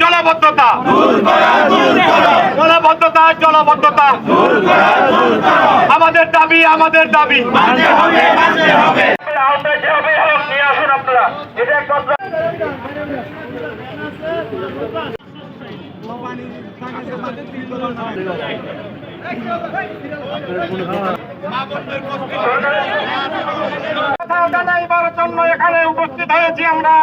জলবদ্ধতা। জলবদ্ধতা জলবদ্ধতা। আমাদের দাবি আমাদের দাবি। আওতায় যেভাবে হোক নিয়ে একমাত্র কথা জানাইবার জন্য এখানে উপস্থিত হয়েছি আমরা।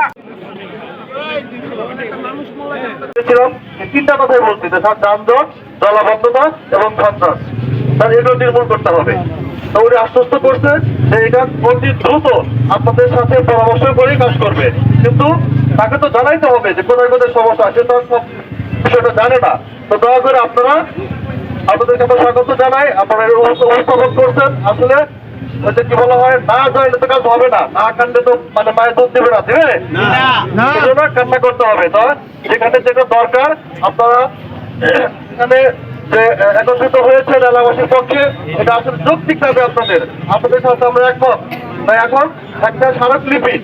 আপনাদের তাকে তো জানাইতে হবে যে কোথায় কোথায় সমস্যা আছে। তো বিষয়টা জানে না। তো দয়া করে আপনারা আপনাদেরকে আমরা স্বাগত জানাই। আপনারা উপস্থাপন করছেন। আসলে ওই কি বলা হয় না জানলে তো কাজ হবে না। না কান্দে তো মানে মায়ের দুধ দেবে না দেবে? সেজন্য কান্না করতে হবে। তো যেখানে যেটা দরকার আপনারা এখানে যে একত্রিত হয়েছেন এলাকাবাসীর পক্ষে এটা আসলে যৌক্তিক দাবি আপনাদের। আপনাদের সাথে আমরা একমত। তাই এখন একটা স্মারকলিপি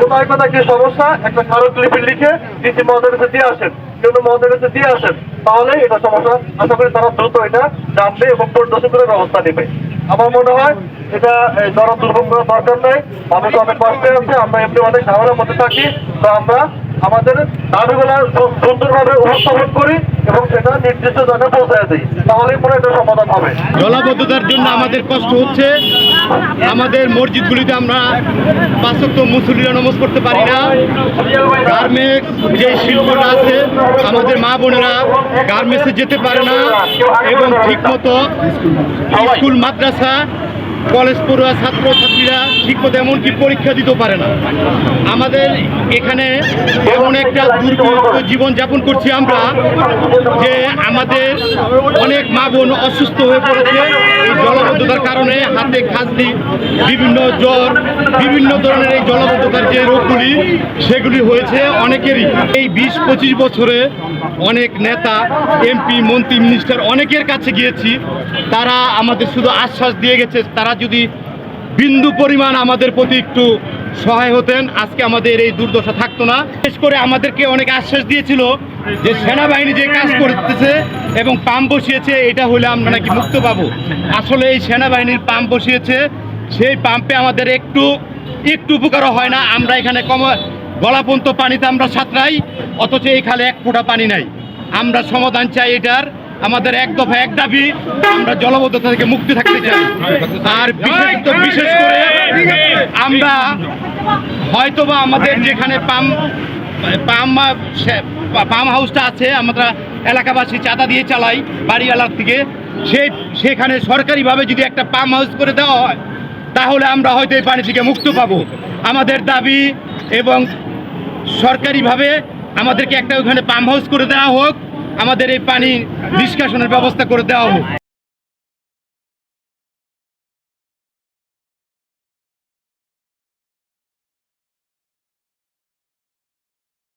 কোথায় কোথায় কি সমস্যা? একটা স্মারকলিপি লিখে ডিসি মহোদয়ের কাছে দিয়ে আসেন। কিন্তু মহোদয়ের কাছে দিয়ে আসেন তাহলে এটা সমস্যা। আশা করি তারা দ্রুত এটা জানবে এবং পরিদর্শন করে ব্যবস্থা নেবে। আমার মনে হয় এটা জনদুর্ভোগ করার দরকার নেই। মানুষ অনেক কষ্টে আছে, আমরা এমনি অনেক ঝামেলার মধ্যে থাকি, তো আমরা আমাদের দাবিগুলো সুন্দরভাবে উপস্থাপন করি এবং সেটা নির্দিষ্ট জায়গায় পৌঁছায় দিই। তাহলেই হয় এটা সমাধান হবে। জলাবদ্ধতার জন্য আমাদের কষ্ট হচ্ছে। আমাদের মসজিদগুলিতে আমরা পাঁচক্ত মুসলিরা নমজ করতে পারি না। গার্মেন্টস যে শিল্পটা আছে, আমাদের মা বোনেরা গার্মেন্টসে যেতে পারে না। এবং ঠিকমতো স্কুল, মাদ্রাসা কলেজ পড়ুয়া ছাত্রছাত্রীরা ঠিকমতো এমনকি পরীক্ষা দিতে পারে না। আমাদের এখানে এমন একটা দুর্গত জীবন যাপন করছি আমরা যে আমাদের অনেক মা বোন অসুস্থ হয়ে পড়েছে। এই জলবদ্ধতার কারণে হাতে খাসনি বিভিন্ন জ্বর, বিভিন্ন ধরনের এই জলবদ্ধতার যে রোগগুলি, সেগুলি হয়েছে অনেকেরই। এই বিশ পঁচিশ বছরে অনেক নেতা, এমপি, মন্ত্রী, মিনিস্টার অনেকের কাছে গিয়েছি। তারা আমাদের শুধু আশ্বাস দিয়ে গেছে, তারা যদি বিন্দু পরিমাণ আমাদের প্রতি একটু সহায় হতেন, আজকে আমাদের এই দুর্দশা থাকতো না। বিশেষ করে আমাদেরকে অনেক আশ্বাস দিয়েছিল যে সেনাবাহিনী যে কাজ করতেছে এবং পাম্প বসিয়েছে, এটা হলে আমরা নাকি মুক্ত পাবো। আসলে এই সেনাবাহিনীর পাম্প বসিয়েছে, সেই পাম্পে আমাদের একটু একটু উপকারও হয় না। আমরা এখানে কম গলাপন্ত পানিতে আমরা সাঁতরাই, অথচ এই খালে এক ফোঁটা পানি নাই। আমরা সমাধান চাই এটার। আমাদের এক দফা এক দাবি, আমরা জলবদ্ধতা থেকে মুক্তি থাকতে চাই। আর বিশেষত বিশেষ করে আমরা হয়তোবা আমাদের যেখানে পাম পাম পাম হাউসটা আছে, আমরা এলাকাবাসী চাঁদা দিয়ে চালাই বাড়িওয়ালার থেকে সেই সেখানে সরকারিভাবে যদি একটা পাম হাউস করে দেওয়া হয়, তাহলে আমরা হয়তো এই পানি থেকে মুক্ত পাবো। আমাদের দাবি এবং সরকারিভাবে আমাদেরকে একটা ওখানে পাম্প হাউস করে দেওয়া হোক। আমাদের এই পানি নিষ্কাশনের ব্যবস্থা করে দেওয়া হোক।